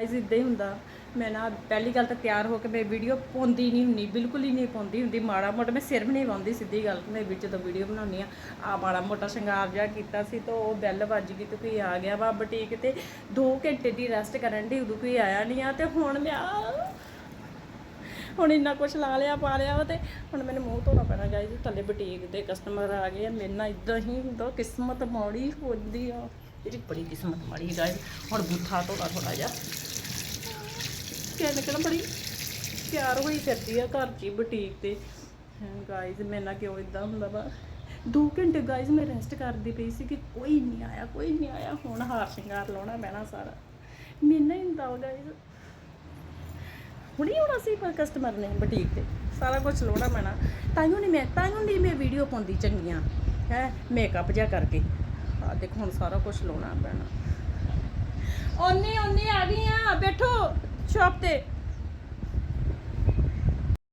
Guys ਇਦਾਂ ਹੀ ਹੁੰਦਾ। ਮੈਂ ਨਾ ਪਹਿਲੀ ਗੱਲ ਤਾਂ ਤਿਆਰ ਹੋ ਕੇ ਮੈਂ ਵੀਡੀਓ ਪਾਉਂਦੀ ਨਹੀਂ ਹੁੰਦੀ, ਬਿਲਕੁਲ ਹੀ ਨਹੀਂ ਪਾਉਂਦੀ ਹੁੰਦੀ। ਮਾੜਾ ਮੋਟਾ ਮੈਂ ਸਿਰ ਵੀ ਨਹੀਂ ਪਾਉਂਦੀ ਸਿੱਧੀ ਗੱਲ ਮੈਂ ਵਿੱਚ ਜਦੋਂ ਵੀਡੀਓ ਬਣਾਉਣੀ ਆ ਆ ਮਾੜਾ ਮੋਟਾ ਸ਼ਿੰਗਾਰ ਜਿਹਾ ਕੀਤਾ ਸੀ ਤਾਂ ਉਹ ਬੈਲ ਵੱਜ ਗਈ ਤੇ ਕੋਈ ਆ ਗਿਆ ਵਾ ਬੁਟੀਕ ਤੇ। 2 ਘੰਟੇ ਦੀ ਰੈਸਟ ਕਰਨ ਦੀ ਉਦੋਂ ਕੋਈ ਆਇਆ ਨਹੀਂ ਆ ਤੇ ਹੁਣ ਮੈਂ ਹੁਣ ਇੰਨਾ ਕੁਛ ਲਾ ਲਿਆ, ਪਾ ਲਿਆ ਵਾ ਤੇ ਹੁਣ ਮੈਨੂੰ ਮੂੰਹ ਧੋਣਾ ਪੈਣਾ ਗਾਇਜ਼ ਥੱਲੇ ਬੁਟੀਕ ਦੇ ਕਸਟਮਰ ਆ ਗਏ ਆ। ਮੇਰੇ ਨਾਲ ਇਦਾਂ ਹੀ ਹੁੰਦਾ, ਕਿਸਮਤ ਮਾੜੀ ਹੁੰਦੀ ਆ। ਇਹਦੀ ਬੜੀ ਕਿਸਮਤ ਮਾੜੀ ਗਾਇਜ਼ ਹੁਣ ਬੁੱਥਾ ਧੋਣਾ ਥੋੜਾ ਜਿਹਾ। ਕਿਆ ਨਿਕਲ ਬੜੀ ਤਿਆਰ ਹੋਈ ਫਿਰਦੀ ਆ ਘਰ 'ਚ ਹੀ ਬੁਟੀਕ ਤੇ। ਗਾਇਜ਼ ਮੇਰੇ ਨਾਲ ਕਿਉਂ ਇਦਾਂ ਹੁੰਦਾ ਵਾ? 2 ਘੰਟੇ ਗਾਇਜ਼ ਮੈਂ ਰੈਸਟ ਕਰਦੀ ਪਈ ਸੀ ਕਿ ਕੋਈ ਨਹੀਂ ਆਇਆ, ਕੋਈ ਨਹੀਂ ਆਇਆ। ਹੁਣ ਹਾਰ ਸ਼ਿੰਗਾਰ ਲਾਉਣਾ ਪੈਣਾ ਸਾਰਾ। ਮੈਨੂੰ ਹੀ ਹੁੰਦਾ ਗਾਇਜ਼ ਹੁਣੀ ਹੋਣਾ ਸੀ ਕਸਟਮਰ ਨੇ ਬੁਟੀਕ ਤੇ। ਸਾਰਾ ਕੁਝ ਲਾਉਣਾ ਪੈਣਾ। ਤਾਈਓ ਨਹੀਂ ਮੈਂ ਤਾਈਓ ਨਹੀਂ ਮੈਂ ਵੀਡੀਓ ਪਾਉਂਦੀ ਚੰਗੀਆਂ। ਹੈ ਮੇਕਅਪ ਜਿਹਾ ਕਰਕੇ। ਆ ਦੇਖੋ ਹੁਣ ਸਾਰਾ ਕੁਝ ਲਾਉਣਾ ਪੈਣਾ। ਓਨੀ ਓਨੀ ਆ ਗਈ ਆ ਬੈਠੋ। ਸ਼ਾਪ ਤੇ